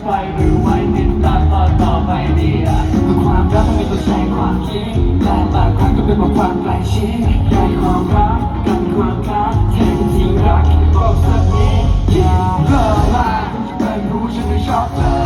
ไฟหรือไว้ติดตามตอต่อไปดีอะคือความรักมันมีตัวแทนความจริงแต่บางครั้งก็เป็นความใกล้ชิดใกล้ความรักกันความรักแทนที่จริงรักบอกสักนิดอย่ารอมาไม่รู้ฉันไม่ชอบเธอ